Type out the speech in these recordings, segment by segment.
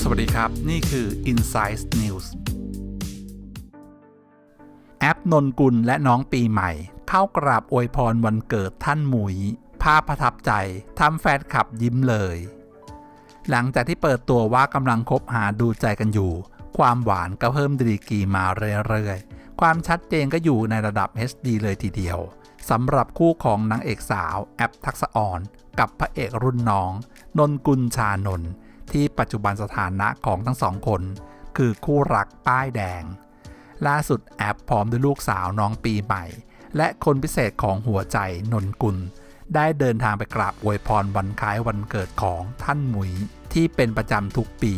สวัสดีครับ นี่คือ Insight News แอปนนกุลและน้องปีใหม่ เข้ากราบอวยพรวันเกิดท่านหมุย ภาพประทับใจทำแฟนคลับยิ้มเลย หลังจากที่เปิดตัวว่ากำลังคบหาดูใจกันอยู่ ความหวานก็เพิ่มดีกีมาเรื่อยๆ ความชัดเจนก็อยู่ในระดับ HD เลยทีเดียว สำหรับคู่ของนางเอกสาวแอปทักษอ่อน กับพระเอกรุ่นน้อง นนกุลชานนท์ที่ปัจจุบันสถานะของทั้งสองคน คือคู่รักป้ายแดง ล่าสุดแอปพร้อมด้วยลูกสาวน้องปีใหม่ และคนพิเศษของหัวใจนนกุล ได้เดินทางไปกราบอวยพรวันคล้ายวันเกิดของท่านหมุยที่เป็นประจำทุกปี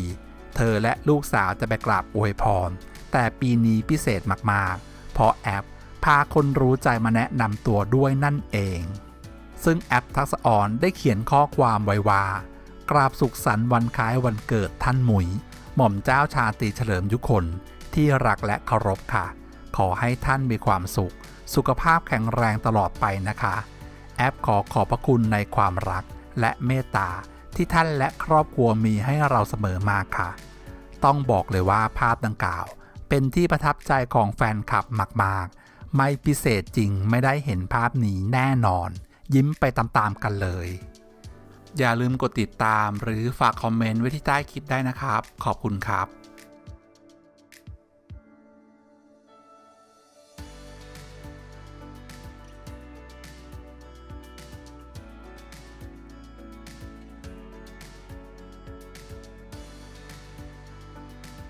เธอและลูกสาวจะไปกราบอวยพร แต่ปีนี้พิเศษมากๆ เพราะแอป พาคนรู้ใจมาแนะนำตัวด้วยนั่นเอง ซึ่งแอปทักษะออนได้เขียนข้อความไว้ว่า กราบสุขสันต์วันคล้ายวันเกิดท่านหมุย หม่อมเจ้าชาตรีเฉลิมยุคนที่รักและเคารพค่ะ ขอให้ท่านมีความสุข สุขภาพแข็งแรงตลอดไปนะคะ แอปขอขอบพระคุณในความรักและเมตตาที่ท่านและครอบครัวมีให้เราเสมอมาค่ะ ต้องบอกเลยว่าภาพดังกล่าว เป็นที่ประทับใจของแฟนคลับมากๆ ไม่พิเศษจริงไม่ได้เห็นภาพนี้แน่นอน ยิ้มไปตามๆกันเลย อย่าลืมกดติดตามหรือฝากคอมเมนต์ไว้ที่ใต้คลิปได้นะครับ ขอบคุณครับ